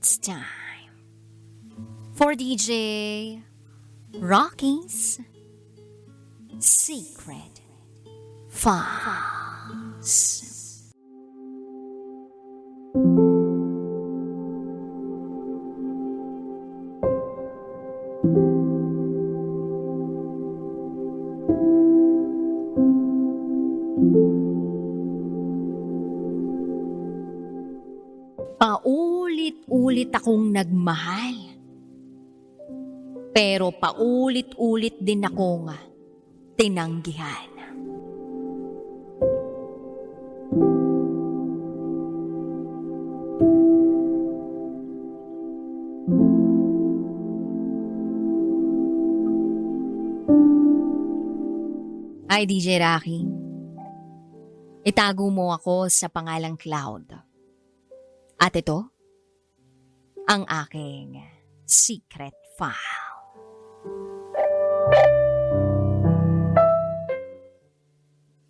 It's time for DJ Rocky's Secret Files. Paulit-ulit akong nagmahal. Pero paulit-ulit din akong tinanggihan. Ay, DJ Rocky. Itago mo ako sa pangalang Cloud. At ito, ang aking secret file.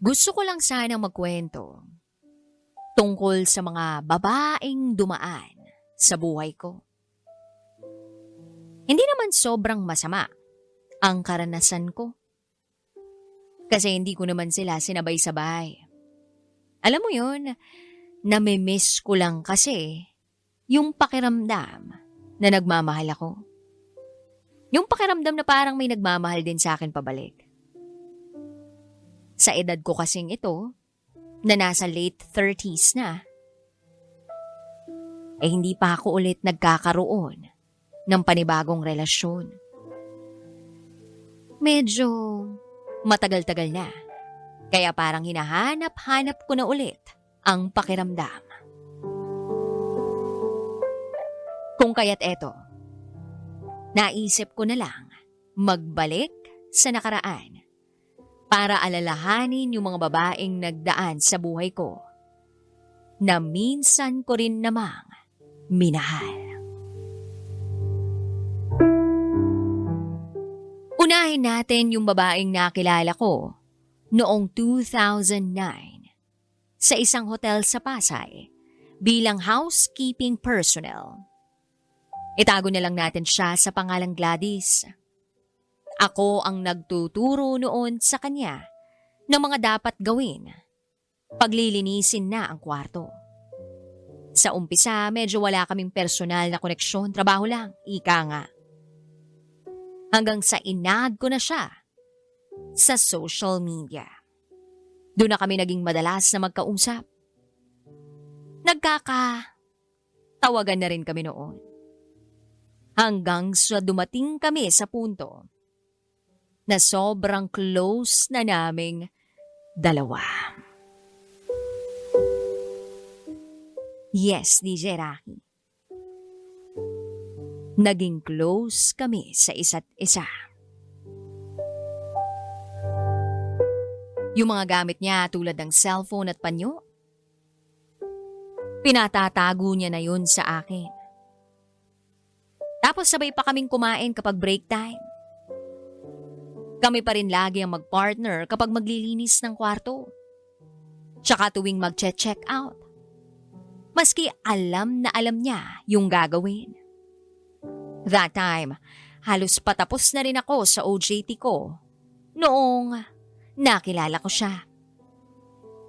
Gusto ko lang sanang magkwento tungkol sa mga babaeng dumaan sa buhay ko. Hindi naman sobrang masama ang karanasan ko. Kasi hindi ko naman sila sinabay-sabay. Alam mo yun, namimiss ko lang kasi yung pakiramdam na nagmamahal ako. Yung pakiramdam na parang may nagmamahal din sa akin pabalik. Sa edad ko kasing ito, na nasa late 30s na, eh hindi pa ako ulit nagkakaroon ng panibagong relasyon. Medyo matagal-tagal na. Kaya parang hinahanap-hanap ko na ulit ang pakiramdam. Kung kaya't eto, naisip ko na lang magbalik sa nakaraan para alalahanin yung mga babaeng nagdaan sa buhay ko na minsan ko rin namang minahal. Unahin natin yung babaeng nakilala ko noong 2009 sa isang hotel sa Pasay bilang housekeeping personnel. Itago na lang natin siya sa pangalang Gladys. Ako ang nagtuturo noon sa kanya ng mga dapat gawin. Paglilinisin na ang kwarto. Sa umpisa, medyo wala kaming personal na koneksyon, trabaho lang, ika nga. Hanggang sa inad ko na siya sa social media. Doon na kami naging madalas na magkausap. Nagkaka... Tawagan na rin kami noon. Hanggang sa dumating kami sa punto na sobrang close na naming dalawa. Yes, DJ Rocky. Naging close kami sa isa't isa. Yung mga gamit niya tulad ng cellphone at panyo, pinatatago niya na yun sa akin. Tapos sabay pa kaming kumain kapag break time. Kami pa rin lagi ang mag-partner kapag maglilinis ng kwarto. Tsaka tuwing mag-check out. Maski alam na alam niya yung gagawin. That time, halos patapos na rin ako sa OJT ko noong nakilala ko siya.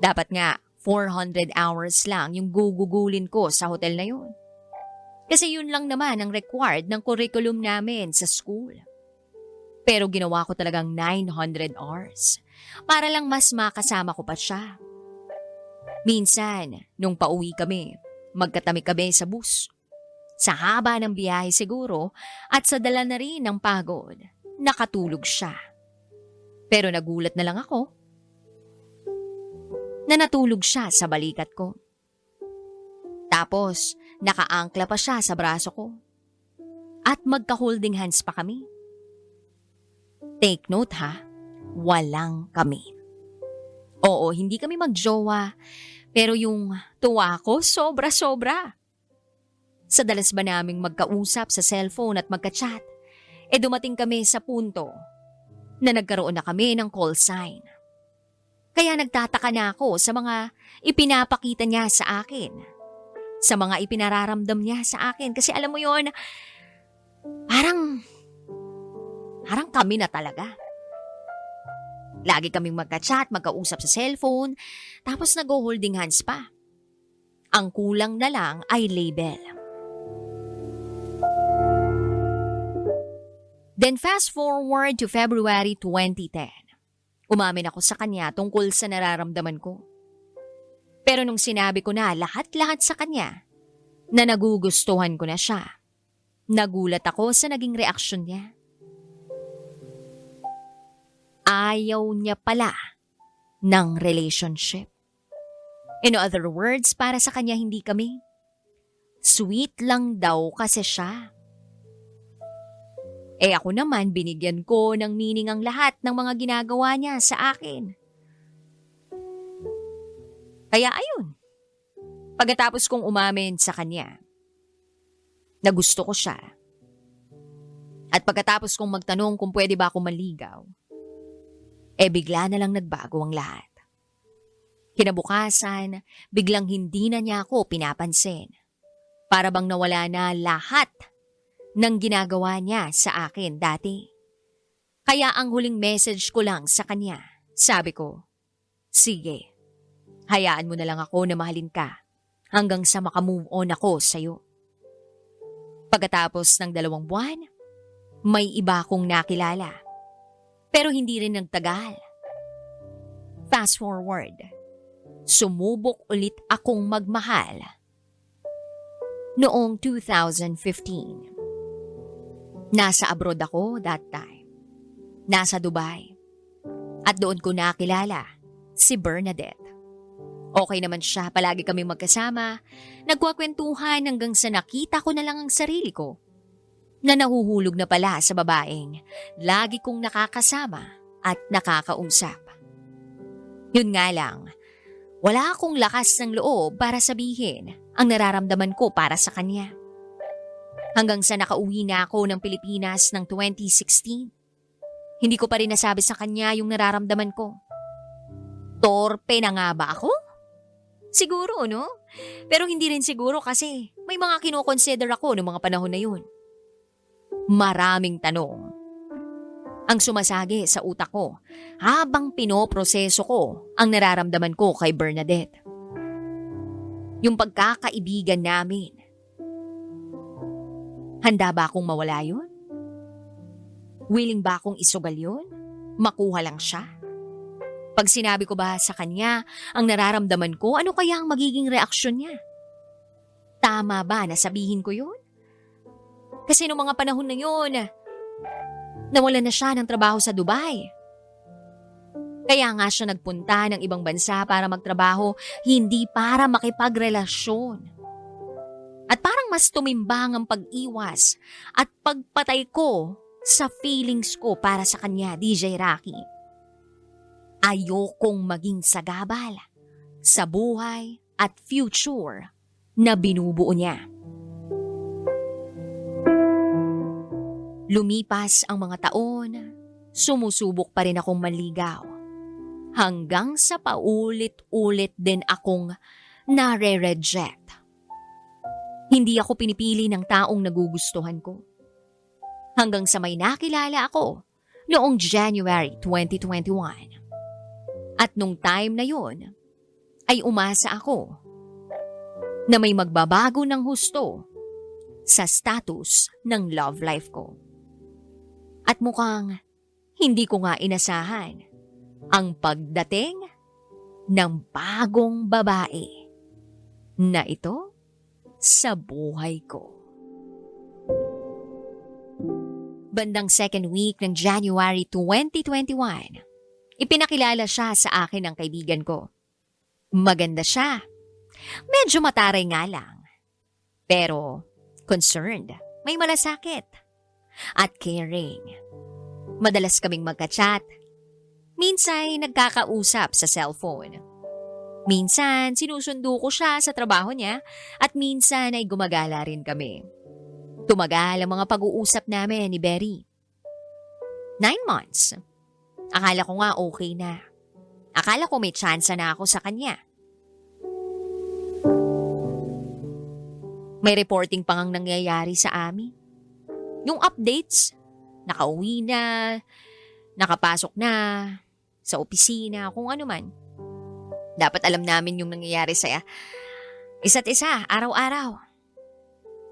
Dapat nga 400 hours lang yung gugugulin ko sa hotel na yun. Kasi yun lang naman ang required ng curriculum namin sa school. Pero ginawa ko talagang 900 hours para lang mas makasama ko pa siya. Minsan, nung pauwi kami, magkatami kami sa bus. Sa haba ng biyahe siguro at sa dala na rin ng pagod, nakatulog siya. Pero nagulat na lang ako na natulog siya sa balikat ko. Tapos, nakaangkla pa siya sa braso ko. At magka-holding hands pa kami. Take note ha, walang kami. Oo, hindi kami magjowa, pero yung tuwa ko sobra-sobra. Sa dalas ba naming magkausap sa cellphone at magka-chat, e dumating kami sa punto na nagkaroon na kami ng call sign. Kaya nagtataka na ako sa mga ipinapakita niya sa akin. Sa mga ipinararamdam niya sa akin. Kasi alam mo yon parang, parang kami na talaga. Lagi kaming magka-chat, magkausap sa cellphone, tapos nag-holding hands pa. Ang kulang na lang ay label. Then fast forward to February 2010. Umamin ako sa kanya tungkol sa nararamdaman ko. Pero nung sinabi ko na lahat-lahat sa kanya, na nagugustuhan ko na siya, nagulat ako sa naging reaksyon niya. Ayaw niya pala ng relationship. In other words, para sa kanya hindi kami. Sweet lang daw kasi siya. Eh ako naman binigyan ko ng meaning ang lahat ng mga ginagawa niya sa akin. Kaya ayun. Pagkatapos kong umamin sa kanya, na gusto ko siya. At pagkatapos kong magtanong kung pwede ba ako maligaw, eh bigla na lang nagbago ang lahat. Kinabukasan, biglang hindi na niya ako pinapansin. Para bang nawala na lahat ng ginagawa niya sa akin dati. Kaya ang huling message ko lang sa kanya, sabi ko, Sige, hayaan mo na lang ako na mahalin ka hanggang sa makamove on ako sa'yo. Pagkatapos ng dalawang buwan, may iba akong nakilala. Pero hindi rin nagtagal. Fast forward, sumubok ulit akong magmahal noong 2015. Nasa abroad ako that time. Nasa Dubai. At doon ko nakilala si Bernadette. Okay naman siya, palagi kami magkasama. Nagkwakwentuhan hanggang sa nakita ko na lang ang sarili ko. Na nahuhulog na pala sa babaeng. Lagi kong nakakasama at nakakausap. Yun nga lang, wala akong lakas ng loob para sabihin ang nararamdaman ko para sa kanya. Hanggang sa nakauwi na ako ng Pilipinas ng 2016. Hindi ko pa rin nasabi sa kanya yung nararamdaman ko. Torpe na nga ba ako? Siguro, no? Pero hindi rin siguro kasi may mga kinoconsider ako noong mga panahon na yun. Maraming tanong. Ang sumasagi sa utak ko habang pinoproseso ko ang nararamdaman ko kay Bernadette. Yung pagkakaibigan namin. Handa ba akong mawala yun? Willing ba akong isugal yun? Makuha lang siya? Pag sinabi ko ba sa kanya ang nararamdaman ko, ano kaya ang magiging reaksyon niya? Tama ba na sabihin ko yun? Kasi noong mga panahon na yun, nawala na siya ng trabaho sa Dubai. Kaya nga siya nagpunta ng ibang bansa para magtrabaho, hindi para makipagrelasyon. At parang mas tumimbang ang pag-iwas at pagpatay ko sa feelings ko para sa kanya, DJ Rocky. Ayokong maging sagabal sa buhay at future na binubuo niya. Lumipas ang mga taon, sumusubok pa rin akong manligaw. Hanggang sa paulit-ulit din akong nare-reject. Hindi ako pinipili ng taong nagugustuhan ko. Hanggang sa may nakilala ako noong January 2021. At nung time na yon, ay umasa ako na may magbabago ng husto sa status ng love life ko. At mukhang hindi ko nga inasahan ang pagdating ng bagong babae na ito sa buhay ko. Bandang second week ng January 2021, ipinakilala siya sa akin ng kaibigan ko. Maganda siya. Medyo mataray nga lang. Pero concerned, may malasakit at caring. Madalas kaming magka-chat. Minsan nagkakausap sa cellphone. Minsan sinusundo ko siya sa trabaho niya at minsan ay gumagala rin kami. Tumagal ang mga pag-uusap namin ni Berry. Nine months. Akala ko nga okay na. Akala ko may chance na ako sa kanya. May reporting pang ang nangyayari sa amin. Yung updates, nakauwi na, nakapasok na, sa opisina, kung ano man. Dapat alam namin yung nangyayari sa isa't isa, araw-araw.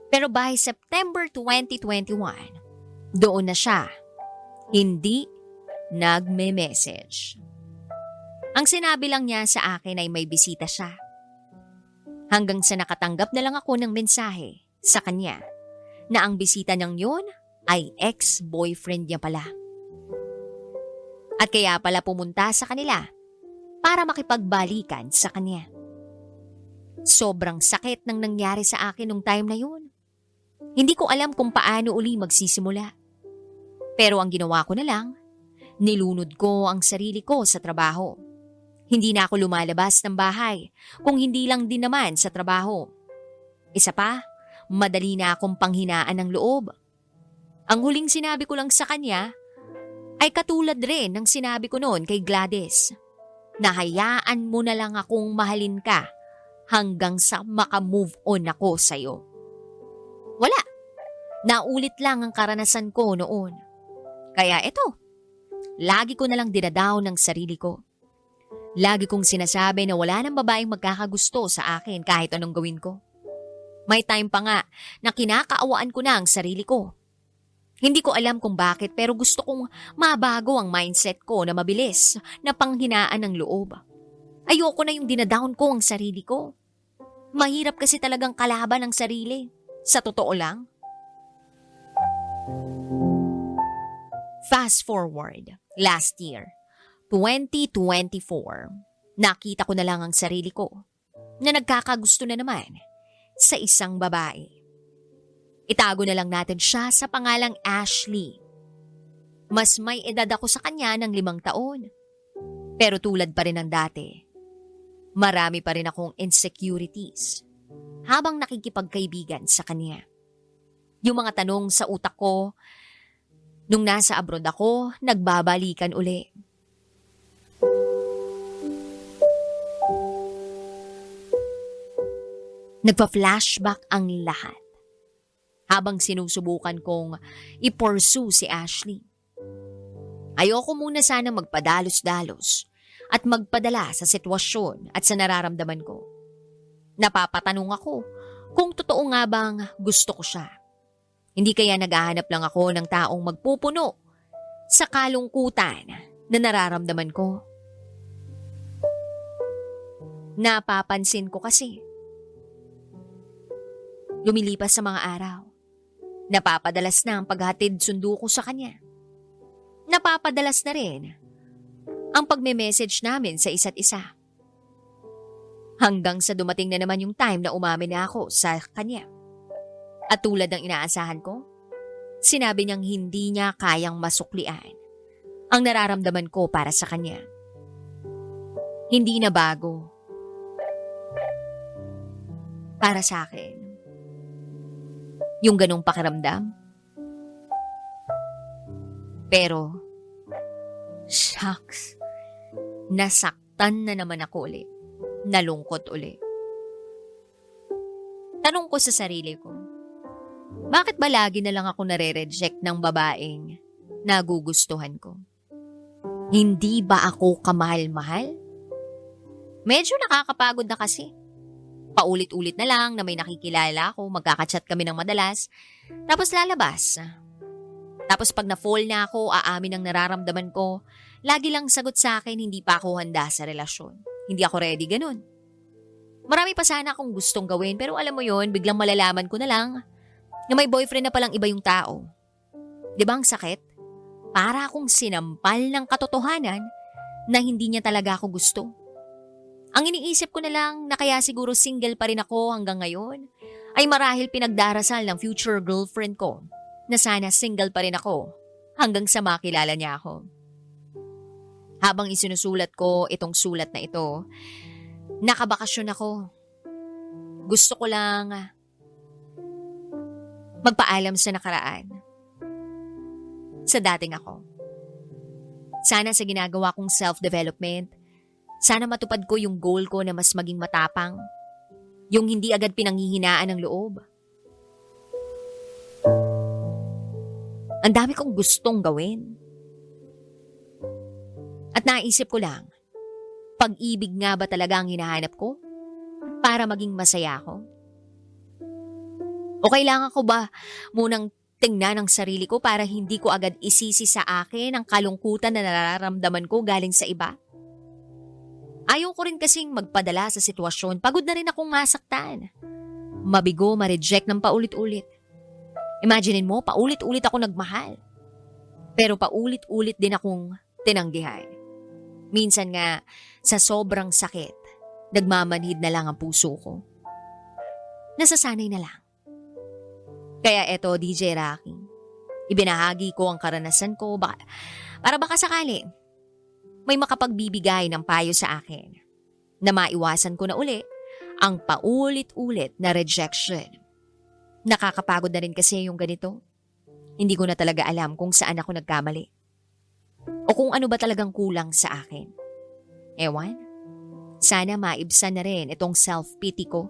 Pero by September 2021, doon na siya. Hindi nagme-message. Ang sinabi lang niya sa akin ay may bisita siya. Hanggang sa nakatanggap na lang ako ng mensahe sa kanya na ang bisita niyang yun ay ex-boyfriend niya pala. At kaya pala pumunta sa kanila para makipagbalikan sa kanya. Sobrang sakit ng nangyari sa akin nung time na yun. Hindi ko alam kung paano uli magsisimula. Pero ang ginawa ko na lang, nilunod ko ang sarili ko sa trabaho. Hindi na ako lumalabas ng bahay, kung hindi lang din naman sa trabaho. Isa pa, madali na akong panghinaan ng loob. Ang huling sinabi ko lang sa kanya ay katulad rin ng sinabi ko noon kay Gladys. Nahayaan mo na lang akong mahalin ka hanggang sa makamove on ako sa'yo. Wala. Naulit lang ang karanasan ko noon. Kaya eto, lagi ko na lang dinadaw ng sarili ko. Lagi kong sinasabi na wala nang babaeng magkakagusto sa akin kahit anong gawin ko. May time pa nga na kinakaawaan ko na ang sarili ko. Hindi ko alam kung bakit pero gusto kong mabago ang mindset ko na mabilis na panghinaan ng loob. Ayoko na yung dinadown ko ang sarili ko. Mahirap kasi talagang kalaban ang sarili. Sa totoo lang. Fast forward, last year, 2024, nakita ko na lang ang sarili ko na nagkakagusto na naman sa isang babae. Itago na lang natin siya sa pangalang Ashley. Mas may edad ako sa kanya ng limang taon. Pero tulad pa rin ng dati, marami pa rin akong insecurities habang nakikipagkaibigan sa kanya. Yung mga tanong sa utak ko, nung nasa abroad ako, nagbabalikan uli. Nagpa-flashback ang lahat habang sinusubukan kong i-pursue si Ashley. Ayoko muna sana magpadalos-dalos at magpadala sa sitwasyon at sa nararamdaman ko. Napapatanong ako kung totoo nga bang gusto ko siya. Hindi kaya naghahanap lang ako ng taong magpupuno sa kalungkutan na nararamdaman ko. Napapansin ko kasi. Lumilipas sa mga araw. Napapadalas na ang paghatid sundo ko sa kanya. Napapadalas na rin ang pagme-message namin sa isa't isa. Hanggang sa dumating na naman yung time na umamin na ako sa kanya. At tulad ng inaasahan ko, sinabi niyang hindi niya kayang masuklian ang nararamdaman ko para sa kanya. Hindi na bago. Para sa akin. Yung ganong pakiramdam. Pero, shucks, nasaktan na naman ako ulit. Nalungkot ulit. Tanong ko sa sarili ko, bakit ba lagi na lang ako nare-reject ng babaeng nagugustuhan ko? Hindi ba ako kamahal-mahal? Medyo nakakapagod na kasi. Paulit-ulit na lang na may nakikilala ako, magkakachat kami ng madalas, tapos lalabas. Tapos pag na-fall na ako, aamin ang nararamdaman ko, lagi lang sagot sa akin, hindi pa ako handa sa relasyon. Hindi ako ready, ganun. Marami pa sana akong gustong gawin, pero alam mo yon biglang malalaman ko na lang na may boyfriend na palang iba yung tao. Di ba ang sakit? Para akong sinampal ng katotohanan na hindi niya talaga ako gusto. Ang iniisip ko na lang na kaya siguro single pa rin ako hanggang ngayon ay marahil pinagdarasal ng future girlfriend ko na sana single pa rin ako hanggang sa makilala niya ako. Habang isinusulat ko itong sulat na ito, nakabakasyon ako. Gusto ko lang Magpaalam sa nakaraan. Sa dating ako. Sana sa ginagawa kong self-development, sana matupad ko yung goal ko na mas maging matapang. Yung hindi agad pinanghihinaan ng loob. Ang dami kong gustong gawin. At naisip ko lang, pag-ibig nga ba talaga ang hinahanap ko? Para maging masaya ako? O kailangan ko ba munang tingnan ang sarili ko para hindi ko agad isisi sa akin ang kalungkutan na nararamdaman ko galing sa iba? Ayaw ko rin kasing magpadala sa sitwasyon. Pagod na rin akong masaktan. Mabigo, ma-reject ng paulit-ulit. Imaginein mo, paulit-ulit ako nagmahal. Pero paulit-ulit din akong tinanggihan. Minsan nga, sa sobrang sakit, nagmamanhid na lang ang puso ko. Nasasanay na lang. Kaya eto, DJ Rocky, ibinahagi ko ang karanasan ko baka, para baka sakali may makapagbibigay ng payo sa akin na maiwasan ko na uli ang paulit-ulit na rejection. Nakakapagod na rin kasi yung ganito. Hindi ko na talaga alam kung saan ako nagkamali. O kung ano ba talagang kulang sa akin. Ewan, sana maibsan na rin itong self-pity ko.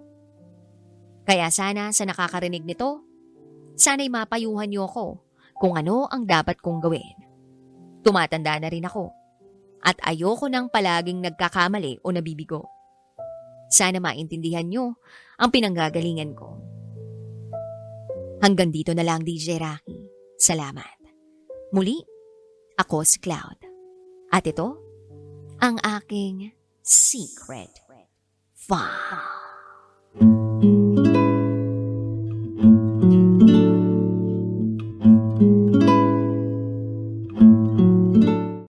Kaya sana sa nakakarinig nito, sana'y mapayuhan niyo ako kung ano ang dapat kong gawin. Tumatanda na rin ako at ayoko nang palaging nagkakamali o nabibigo. Sana maintindihan nyo ang pinanggagalingan ko. Hanggang dito na lang DJ Rocky. Salamat. Muli, ako si Cloud. At ito, ang aking secret file.